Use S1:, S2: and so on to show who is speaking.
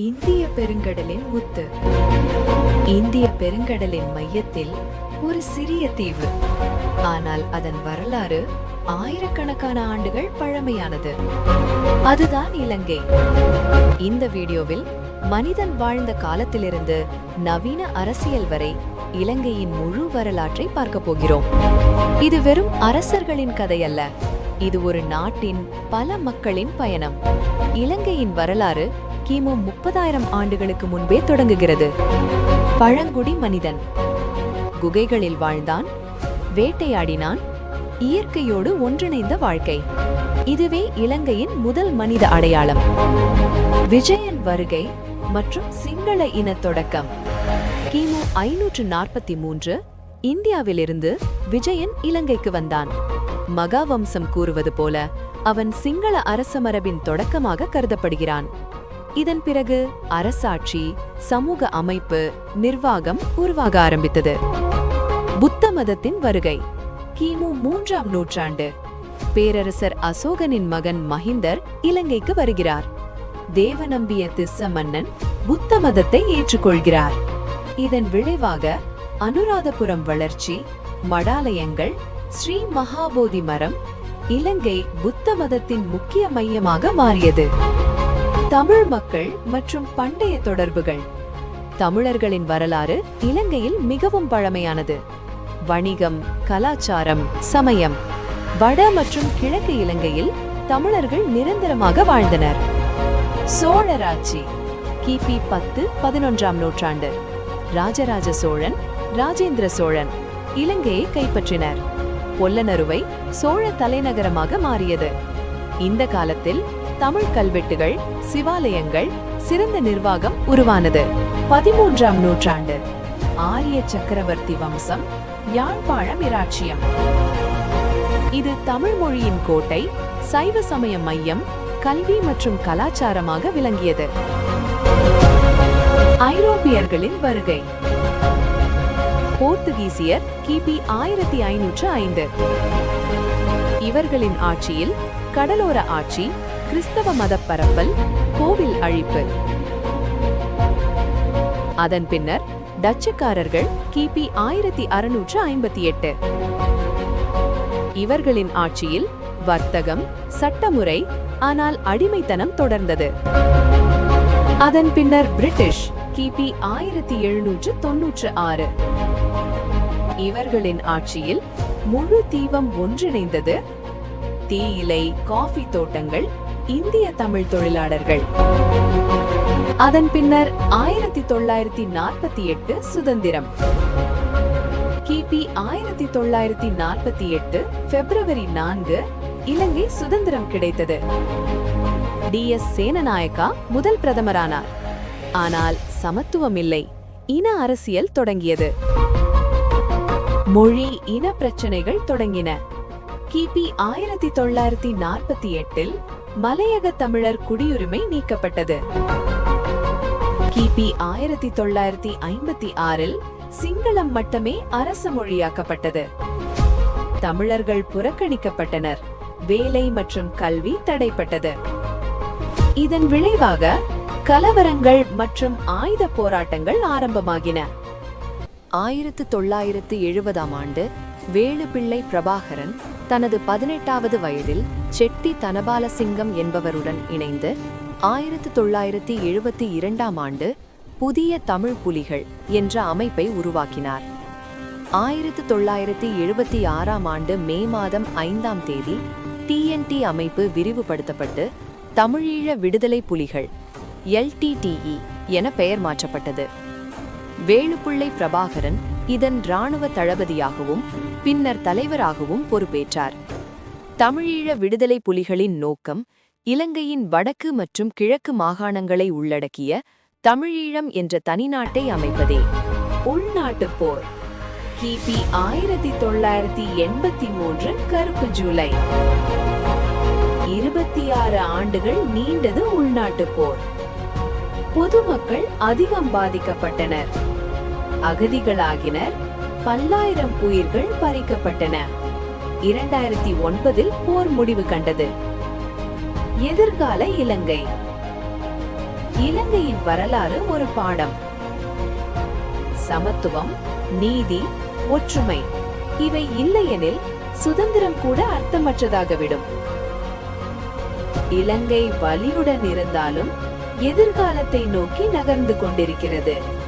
S1: இந்திய பெருங்கடலின் முத்து. இந்திய பெருங்கடலின் மையத்தில் ஒரு சிறிய தீவு. ஆனால் அதன் வரலாறு ஆயிரக்கணக்கான ஆண்டுகள் பழமையானது. அதுதான் இலங்கை. இந்த வீடியோவில் மனிதன் வாழ்ந்த காலத்திலிருந்து நவீன அரசியல் வரை இலங்கையின் முழு வரலாற்றை பார்க்க போகிறோம். இது வெறும் அரசர்களின் கதையல்ல. இது ஒரு நாட்டின் பல மக்களின் பயணம். இலங்கையின் வரலாறு கிமு முப்பதாயிரம் ஆண்டுகளுக்கு முன்பே தொடங்குகிறது. பழங்குடி மனிதன். குகைகளில் வாழ்ந்தான் வேட்டையாடினான் இயற்கையோடு ஒன்றிணைந்த வாழ்க்கை. இதுவே இலங்கையின் முதல் மனித அடையாளம். விஜயன் வருகை மற்றும் சிங்கள இன தொடக்கம். கிமு ஐநூற்று நாற்பத்தி மூன்று இந்தியாவிலிருந்து விஜயன் இலங்கைக்கு வந்தான். மகாவம்சம் கூறுவது போல அவன் சிங்கள அரச மரபின் தொடக்கமாக கருதப்படுகிறான். இதன் பிறகு அரசாட்சி சமூக அமைப்பு நிர்வாகம் உருவாக ஆரம்பித்தது. புத்த மதத்தின் வருகை. கிமு மூன்றாம் நூற்றாண்டு. பேரரசர் அசோகனின் மகன் மஹிந்தர் இலங்கைக்கு வருகிறார். தேவநம்பிய திஸ்ஸ மன்னன் புத்த மதத்தை ஏற்றுக்கொள்கிறார். இதன் விளைவாக அனுராதபுரம் வளர்ச்சி மடாலயங்கள் ஸ்ரீ மகாபோதி மரம் இலங்கை புத்த மதத்தின் முக்கிய மையமாக மாறியது. தமிழ் மக்கள் மற்றும் பண்டைய தொடர்புகள். தமிழர்களின் வரலாறு இலங்கையில் மிகவும் பழமையானது. வணிகம் கலாச்சாரம் சமயம் வட மற்றும் கிழக்கு இலங்கையில் தமிழர்கள் நிரந்தரமாக வாழ்ந்தனர். சோழராட்சி கிபி பத்து பதினொன்றாம் நூற்றாண்டு. ராஜராஜ சோழன் ராஜேந்திர சோழன் இலங்கையை கைப்பற்றினர். பொல்லனருவை சோழ தலைநகரமாக மாறியது. இந்த காலத்தில் தமிழ் கல்வெட்டுகள் சிவாலயங்கள் சிறந்த நிர்வாகம் உருவானது. பதிமூன்றாம் நூற்றாண்டு. ஆரிய சக்கரவர்த்தி வம்சம் யாழ்ப்பாணம் இராச்சியம். இது தமிழ் மொழியின் கோட்டை சைவ சமய மையம் கல்வி மற்றும் கலாச்சாரமாக விளங்கியது. ஐரோப்பியர்களின் வருகை. போர்த்துகீசியர் கிபி ஆயிரத்தி ஐநூற்று ஐந்து. இவர்களின் ஆட்சியில் கடலோர ஆட்சி கிறிஸ்தவ மத பரப்பல் கோவில் அழிப்பு. அதன் பின்னர் டச்சுக்காரர்கள் கிபி ஆயிரத்தி அறுநூற்று ஐம்பத்தி எட்டு. இவர்களின் ஆட்சியில் வர்த்தகம் சட்டமுறை ஆனால் அடிமைத்தனம் தொடர்ந்தது. அதன் பின்னர் பிரிட்டிஷ் கிபி ஆயிரத்தி எழுநூற்று தொன்னூற்று ஆறு. இவர்களின் ஆட்சியில் முழு தீபம் ஒன்றிணைந்தது தீயிலை காஃபி தோட்டங்கள் இந்திய தமிழ் தொழிலாளர்கள். அதன் பின்னர் ஆயிரத்தி தொள்ளாயிரத்தி நாற்பத்தி எட்டு சுதந்திரம். கிபி ஆயிரத்தி தொள்ளாயிரத்தி நாற்பத்தி எட்டு பிப்ரவரி நான்கு இலங்கை சுதந்திரம் கிடைத்தது. டி எஸ் சேனநாயக்கா முதல் பிரதமரானார். ஆனால் சமத்துவம் இல்லை இன அரசியல் தொடங்கியது. மொழி இன பிரச்சனைகள் தொடங்கின. கிபி ஆயிரத்தி தொள்ளாயிரத்தி நாற்பத்தி எட்டில் மலையக தமிழர் குடியுரிமை நீக்கப்பட்டது. கிபி ஆயிரத்தி தொள்ளாயிரத்தி ஐம்பத்தி ஆறில் சிங்களம் மட்டுமே அரசு மொழியாக்கப்பட்டது. தமிழர்கள் புறக்கணிக்கப்பட்டனர். வேலை மற்றும் கல்வி தடைப்பட்டது. இதன் விளைவாக கலவரங்கள் மற்றும் ஆயுத போராட்டங்கள் ஆரம்பமாகின. ஆயிரத்து தொள்ளாயிரத்து எழுபதாம் ஆண்டு வேலுப்பிள்ளை பிரபாகரன் தனது பதினெட்டாவது வயதில் செட்டி தனபாலசிங்கம் என்பவருடன் இணைந்து ஆயிரத்து தொள்ளாயிரத்தி எழுபத்தி இரண்டாம் ஆண்டு புதிய தமிழ் புலிகள் என்ற அமைப்பை உருவாக்கினார். ஆயிரத்து தொள்ளாயிரத்தி எழுபத்தி ஆறாம் ஆண்டு மே மாதம் ஐந்தாம் தேதி டிஎன்டி அமைப்பு விரிவுபடுத்தப்பட்டு தமிழீழ விடுதலை புலிகள் எல்டிடிஇ என பெயர் மாற்றப்பட்டது. வேலுப்பிள்ளை பிரபாகரன் இதன் இராணுவ தளபதியாகவும் பின்னர் தலைவராகவும் பொறுப்பேற்றார். தமிழீழ விடுதலை புலிகளின் நோக்கம் இலங்கையின் வடக்கு மற்றும் கிழக்கு மாகாணங்களை உள்ளடக்கிய தமிழீழம் என்ற தனிநாட்டை அமைப்பதே. உள்நாட்டுப் போர். கிபி ஆயிரத்தி தொள்ளாயிரத்தி எண்பத்தி மூன்று கருப்பு ஜூலை. இருபத்தி ஆறு ஆண்டுகள் நீண்டது உள்நாட்டுப் போர். பொதுமக்கள் அதிகம் பாதிக்கப்பட்டனர். அகதிகளாகினர். பல்லாயிரம் உயிர்கள் பறிக்கப்பட்டன. இரண்டாயிரத்தி ஒன்பதில் போர் முடிவு கண்டது. எதிர்கால இலங்கை. இலங்கையின் வரலாறு ஒரு பாடம். சமத்துவம் நீதி ஒற்றுமை இவை இல்லையெனில் சுதந்திரம் கூட அர்த்தமற்றதாகவிடும். இலங்கை வலியுடன் இருந்தாலும் எதிர்காலத்தை நோக்கி நகர்ந்து கொண்டிருக்கிறது.